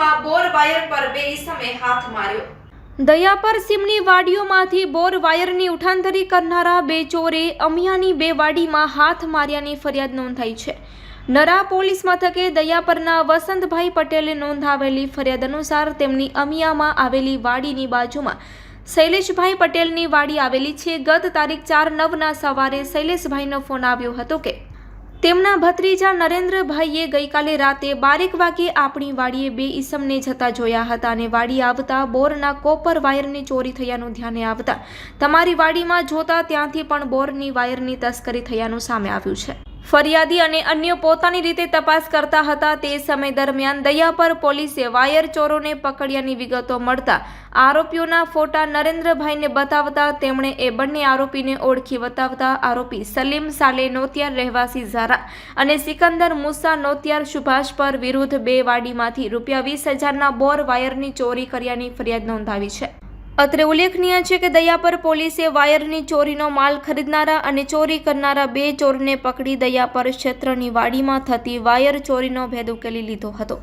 Wire પર બે ઈસમે હાથ માર્યો. દયાપર સીમની વાડીઓમાંથી બોર વાયરની ઉઠાંતરી કરનારા બે ચોરે અમિયાની બે વાડીમાં હાથ માર્યાની ફરિયાદ નોંધાઈ છે. નરા પોલીસ મથકે દયાપરના વસંતભાઈ પટેલે નોંધાવેલી ફરિયાદ અનુસાર તેમની અમિયામાં આવેલી વાડીની બાજુમાં શૈલેષભાઈ પટેલની વાડી આવેલી છે. ગત તારીખ ચાર નવના સવારે શૈલેષભાઈનો ફોન આવ્યો હતો કે તેમના ભત્રીજા નરેન્દ્રભાઈએ ગઈકાલે રાતે બારેક વાગે આપણી વાડીએ બે ઈસમને જતા જોયા હતા અને વાડી આવતા બોરના કોપર વાયરની ચોરી થયાનું ધ્યાને આવતા. તમારી વાડીમાં જોતા ત્યાંથી પણ બોરની વાયરની તસ્કરી થયાનું સામે આવ્યું છે. ફરિયાદી અને અન્ય પોતાની રીતે તપાસ કરતા હતા તે સમય દરમિયાન દયાપર પોલીસે વાયર ચોરોને પકડ્યાની વિગતો મળતા આરોપીઓના ફોટા નરેન્દ્રભાઈને બતાવતા તેમણે એ બંને આરોપીને ઓળખી બતાવતા આરોપી સલીમ સાલે નોતિયાર રહેવાસી ઝારા અને સિકંદર મુસા નોતિયાર સુભાષ પર વિરુદ્ધ બે વાડીમાંથી રૂપિયા વીસ હજારના બોર વાયરની ચોરી કર્યાની ફરિયાદ નોંધાવી છે. અત્રે ઉલ્લેખનીય છે કે દયાપર પોલીસે વાયરની ચોરીનો માલ ખરીદનારા અને ચોરી કરનારા બે ચોરને પકડી દયાપર ક્ષેત્રની વાડીમાં થતી વાયર ચોરીનો ભેદ ઉકેલી લીધો હતો.